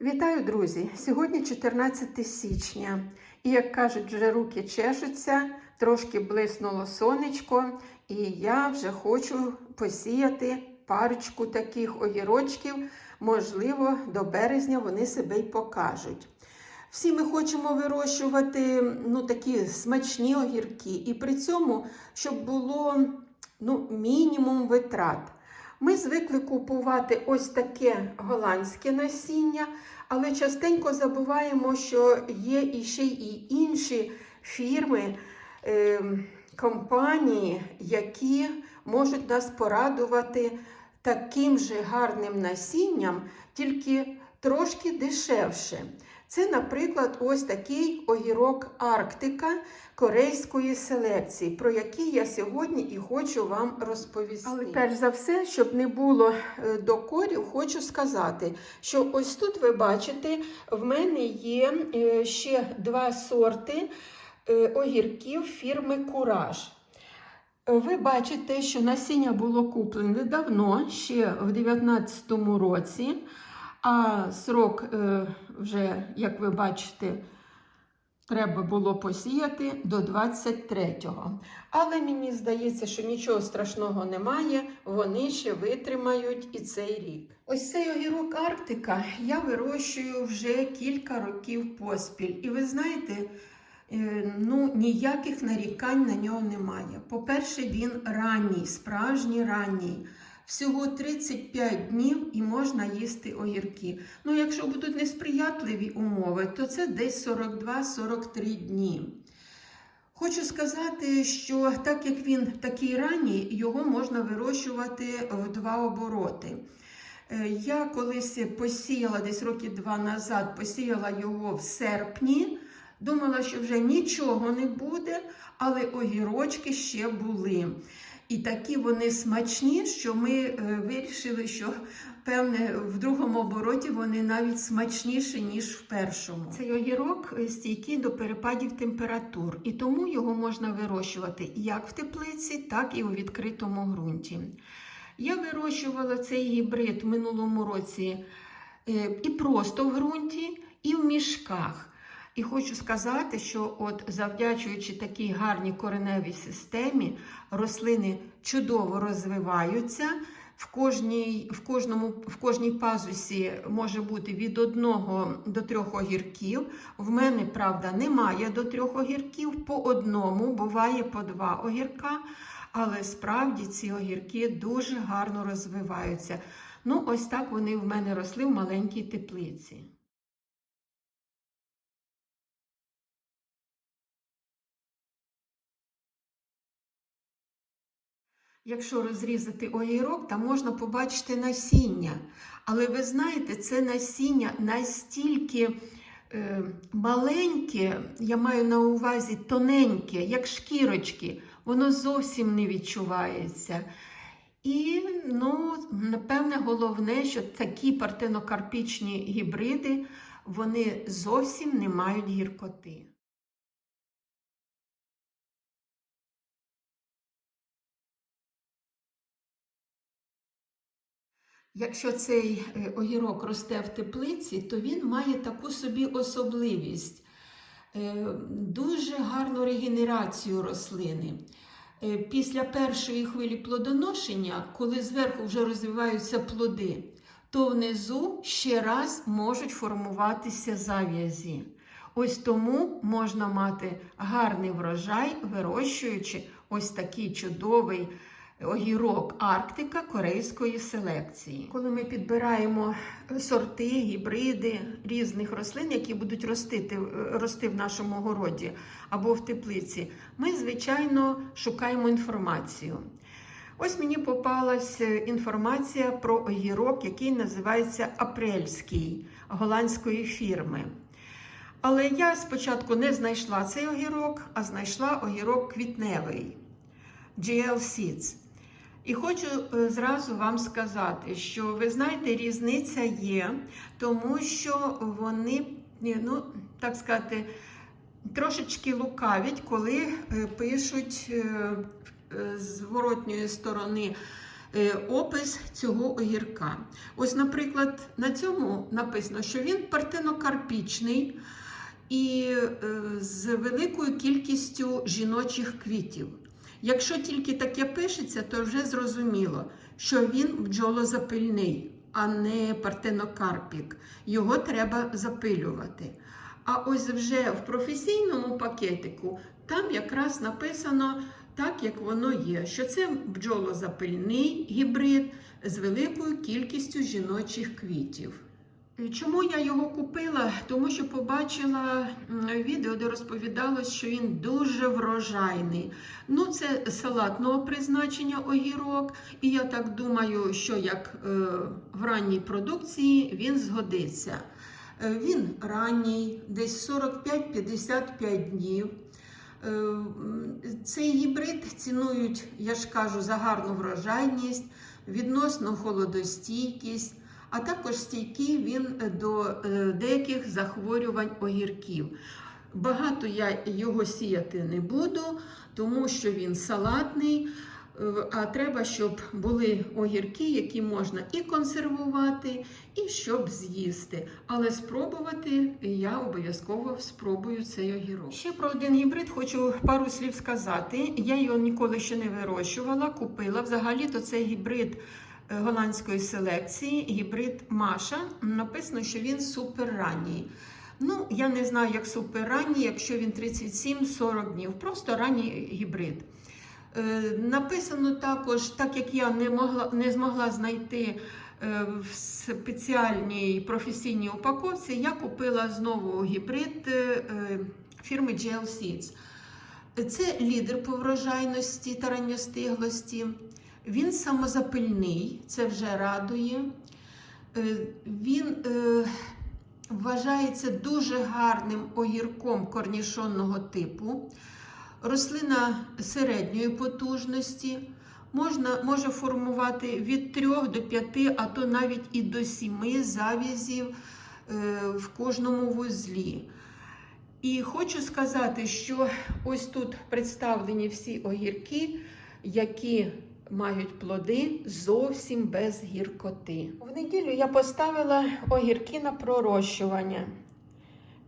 Вітаю, друзі! Сьогодні 14 січня, і як кажуть, вже руки чешуться, трошки блиснуло сонечко, і я вже хочу посіяти парочку таких огірочків. Можливо, до березня вони себе й покажуть. Всі ми хочемо вирощувати ну, такі смачні огірки, і при цьому, щоб було ну, мінімум витрат. Ми звикли купувати ось таке голландське насіння, але частенько забуваємо, що є іще і інші фірми, е, компанії, які можуть нас порадувати таким же гарним насінням, тільки трошки дешевше. Це, наприклад, ось такий огірок Арктика корейської селекції, про який я сьогодні і хочу вам розповісти. Але перш за все, щоб не було е, докорів, хочу сказати, що ось тут ви бачите, в мене є е, ще два сорти е, огірків фірми Кураж. Ви бачите, що насіння було куплене давно, ще в 2019 році. А срок е, вже, як ви бачите, треба було посіяти до 23-го. Але мені здається, що нічого страшного немає, вони ще витримають і цей рік. Ось цей огірок Арктика я вирощую вже кілька років поспіль. І ви знаєте, е, ну, ніяких нарікань на нього немає. По-перше, він ранній, справжній ранній. Всього 35 днів і можна їсти огірки. Ну, якщо будуть несприятливі умови, то це десь 42-43 дні. Хочу сказати, що так як він такий ранній, його можна вирощувати в два обороти. Е, Я колись посіяла десь роки два назад, посіяла його в серпні. Думала, що вже нічого не буде, але огірочки ще були. І такі вони смачні, що ми е, вирішили, що певне в другому обороті вони навіть смачніші, ніж в першому. Цей огірок е, стійкий до перепадів температур, і тому його можна вирощувати як в теплиці, так і у відкритому ґрунті. Я вирощувала цей гібрид в минулому році е, і просто в ґрунті, і в мішках. І хочу сказати, що от завдячуючи такій гарній кореневій системі, рослини чудово розвиваються. В кожній, в, кожному, в кожній пазусі може бути від одного до трьох огірків. В мене, правда, немає до трьох огірків, по одному, буває по два огірка. Але справді ці огірки дуже гарно розвиваються. Ну, ось так вони в мене росли в маленькій теплиці. Якщо розрізати огірок, там можна побачити насіння. Але ви знаєте, це насіння настільки е, маленьке, я маю на увазі тоненьке, як шкірочки, воно зовсім не відчувається. І, ну, напевне, головне, що такі партенокарпічні гібриди, вони зовсім не мають гіркоти. Якщо цей е, огірок росте в теплиці, то він має таку собі особливість, е, дуже гарну регенерацію рослини. Е, Після першої хвилі плодоношення, коли зверху вже розвиваються плоди, то внизу ще раз можуть формуватися зав'язі. Ось тому можна мати гарний врожай, вирощуючи ось такий чудовий огірок Арктика корейської селекції. Коли ми підбираємо сорти, гібриди різних рослин, які будуть ростити, рости в нашому городі або в теплиці, ми, звичайно, шукаємо інформацію. Ось мені попалась інформація про огірок, який називається Апрельський голландської фірми. Але я спочатку не знайшла цей огірок, а знайшла огірок квітневий GL Seeds. І хочу е, зразу вам сказати, що ви знаєте, різниця є, тому що вони, ну, так сказати, трошечки лукавять, коли е, пишуть е, з зворотньої сторони опис цього огірка. Ось, наприклад, на цьому написано, що він партенокарпічний і з великою кількістю жіночих квітів. Якщо тільки таке пишеться, то вже зрозуміло, що він бджолозапильний, а не партенокарпік. Його треба запилювати. А ось вже в професійному пакетику там якраз написано так, як воно є, що це бджолозапильний гібрид з великою кількістю жіночих квітів. Чому я його купила? Тому що побачила відео, де розповідалось, що він дуже врожайний. Ну, це салатного призначення огірок, і я так думаю, що як е, в ранній продукції він згодиться. Е, Він ранній, десь 45-55 днів. Е, Цей гібрид цінують, я ж кажу, за гарну врожайність, відносно холодостійкість, а також стійкий він до е, деяких захворювань огірків. Багато я його сіяти не буду, тому що він салатний. е, А треба, щоб були огірки, які можна і консервувати, і щоб з'їсти. Але спробувати я обов'язково спробую цей огірок. Ще про один гібрид хочу пару слів сказати. Я його ніколи ще не вирощувала, купила. Взагалі-то це гібрид е, голландської селекції, гібрид Маша. Написано, що він суперранній. Ну, я не знаю, як суперранній, якщо він 37-40 днів. Просто ранній гібрид. Е, Написано також, так як я не могла не змогла знайти е, в спеціальній професійній упаковці, я купила знову гібрид е, фірми GL Seeds. Це лідер по врожайності та ранньостиглості. Він самозапильний, це вже радує. Е, Він е, вважається дуже гарним огірком корнішонного типу. Рослина середньої потужності можна, може формувати від 3 до 5, а то навіть і до 7 завязів е, в кожному вузлі. І хочу сказати, що ось тут представлені всі огірки, які мають плоди зовсім без гіркоти. В неділю я поставила огірки на пророщування.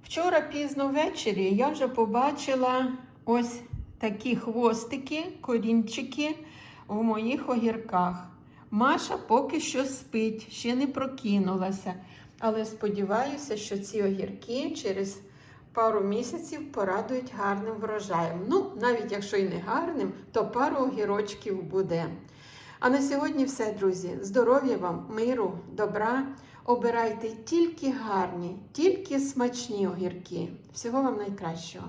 Вчора пізно ввечері я вже побачила ось такі хвостики, корінчики в моїх огірках. Маша поки що спить, ще не прокинулася. Але сподіваюся, що ці огірки через пару місяців порадують гарним врожаєм. Ну, навіть якщо і не гарним, то пару огірочків буде. А на сьогодні все, друзі. Здоров'я вам, миру, добра. Обирайте тільки гарні, тільки смачні огірки. Всього вам найкращого.